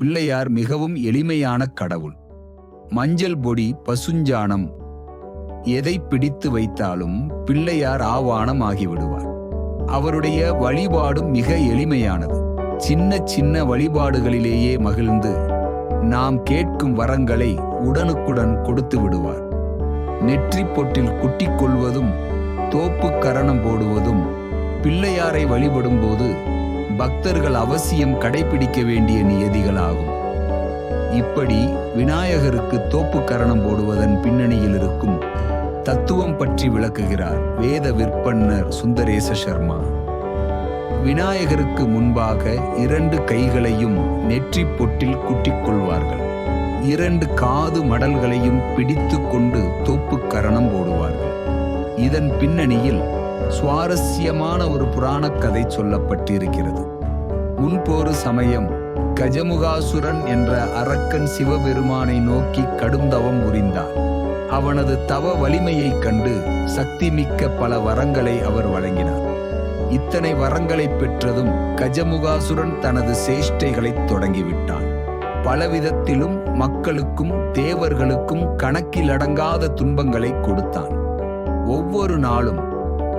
பிள்ளையார் மிகவும் எளிமையான கடவுள். மஞ்சள் பொடி பசுஞ்சாணம் எதை பிடித்து வைத்தாலும் பிள்ளையார் ஆவானம் ஆகிவிடுவார் அவருடைய வழிபாடும் மிக எளிமையானது. சின்ன சின்ன வழிபாடுகளிலேயே மகிழ்ந்து நாம் கேட்கும் வரங்களை உடனுக்குடன் கொடுத்து விடுவார். நெற்றி பொட்டில் குட்டிக் கொள்வதும் தோப்பு கரணம் போடுவதும் பிள்ளையாரை வழிபடும்போது பக்தர்கள் அவசியம் கடைபிடிக்க வேண்டிய நியதிகளாகும். இப்படி விநாயகருக்கு தோப்பு கரணம் போடுவதன் பின்னணியில் இருக்கும் தத்துவம் பற்றி விளக்குகிறார் வேத விற்பன்னர் சுந்தரேச சர்மா. விநாயகருக்கு முன்பாக இரண்டு கைகளையும் நெற்றி பொட்டில் குட்டிக் கொள்வார்கள். இரண்டு காது மடல்களையும் பிடித்து கொண்டு தோப்பு கரணம் போடுவார்கள். இதன் பின்னணியில் சுவாரஸ்யமான ஒரு புராணக் கதை சொல்லப்பட்டிருக்கிறது. முன்போரு சமயம் கஜமுகாசுரன் என்ற அரக்கன் சிவபெருமானை நோக்கி கடும் தவம் புரிந்தார் அவனது தவ வலிமையைக் கண்டு சக்தி மிக்க பல வரங்களை அவர் வழங்கினார். இத்தனை வரங்களைப் பெற்றதும் கஜமுகாசுரன் தனது சேஷ்டைகளைத் தொடங்கிவிட்டான். பலவிதத்திலும் மக்களுக்கும் தேவர்களுக்கும் கணக்கிலடங்காத துன்பங்களை கொடுத்தான். ஒவ்வொரு நாளும்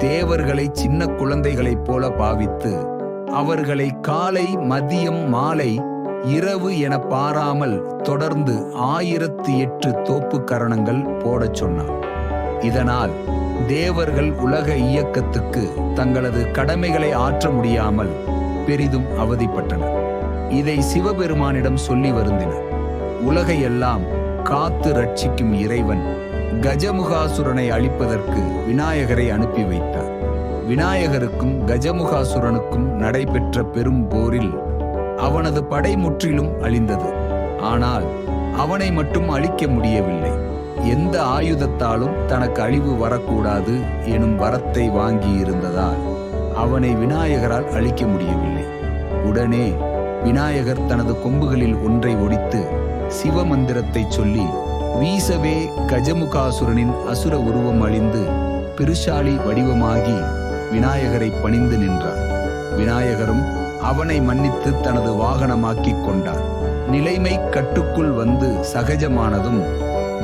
தேவர்களை சின்ன குழந்தைகளைப் போல பாவித்து அவர்களை காலை மதியம் மாலை இரவு என பாராமல் தொடர்ந்து ஆயிரத்து எட்டு தோப்பு கரணங்கள் போடச் சொன்னார். இதனால் தேவர்கள் உலக இயக்கத்துக்கு தங்களது கடமைகளை ஆற்ற முடியாமல் பெரிதும் அவதிப்பட்டனர். இதை சிவபெருமானிடம் சொல்லி வருந்தினர். உலகையெல்லாம் காத்து ரட்சிக்கும் இறைவன் கஜமுகாசுரனை அழிப்பதற்கு விநாயகரை அனுப்பி வைத்தார். விநாயகருக்கும் கஜமுகாசுரனுக்கும் நடைபெற்ற பெரும் போரில் அவனது படை முற்றிலும் அழிந்தது. ஆனால் அவனை மட்டும் அழிக்க முடியவில்லை. எந்த ஆயுதத்தாலும் தனக்கு அழிவு வரக்கூடாது எனும் வரத்தை வாங்கியிருந்ததால் அவனை விநாயகரால் அழிக்க முடியவில்லை. உடனே விநாயகர் தனது கொம்புகளில் ஒன்றை ஒடித்து சிவமந்திரத்தை சொல்லி வீசவே கஜமுகாசுரனின் அசுர உருவம் அழிந்து பெருசாலி வடிவமாகி விநாயகரை பணிந்து நின்றார் விநாயகரும் அவனை மன்னித்து தனது வாகனமாக்கிக் கொண்டார் நிலைமை கட்டுக்குள் வந்து சகஜமானதும்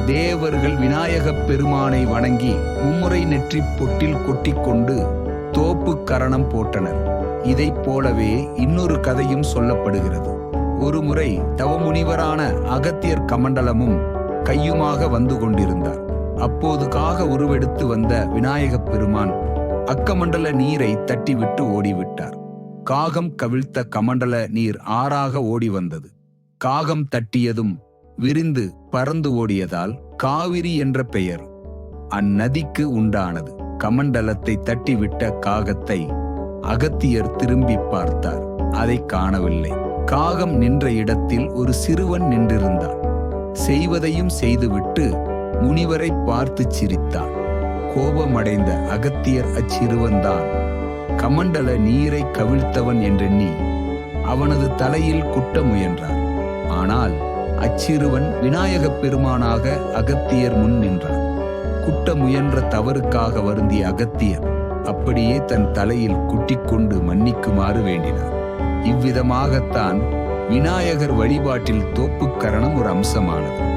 தேவர்கள் விநாயகப் பெருமானை வணங்கி மும்முறை நெற்றி பொட்டில் கொட்டிக்கொண்டு தோப்பு கரணம் போட்டனர். இதைப் போலவே இன்னொரு கதையும் சொல்லப்படுகிறது. ஒருமுறை தவமுனிவரான அகத்தியர் கமண்டலமும் கையுமாக வந்து கொண்டிருந்தார். அப்போது காக உருவெடுத்து வந்த விநாயகப் பெருமான் அக்கமண்டல நீரை தட்டிவிட்டு ஓடிவிட்டார். காகம் கவிழ்த்த கமண்டல நீர் ஆறாக ஓடி வந்தது காகம் தட்டியதும் விரிந்து பறந்து ஓடியதால் காவிரி என்ற பெயர் அந்நதிக்கு உண்டானது. கமண்டலத்தை தட்டிவிட்ட காகத்தை அகத்தியர் திரும்பி பார்த்தார். அதை காணவில்லை. காகம் நின்ற இடத்தில் ஒரு சிறுவன் நின்றிருந்தான். செய்வதையும் செய்துவிட்டு முனிவரை பார்த்து சிரித்தான். கோபமடைந்த அகத்தியர் அச்சிறுவன்தான் கமண்டல நீரை கவிழ்த்தவன் என்றெண்ணி அவனது தலையில் குட்ட முயன்றார். ஆனால் அச்சிறுவன் விநாயகப் பெருமானாக அகத்தியர் முன் நின்றான். குட்ட முயன்ற தவறுக்காக வருந்திய அகத்தியர் அப்படியே தன் தலையில் குட்டிக்கொண்டு மன்னிக்குமாறு வேண்டினார். இவ்விதமாகத்தான் விநாயகர் வழிபாட்டில் தோப்புக்கரணம் ஒரு அம்சமானது.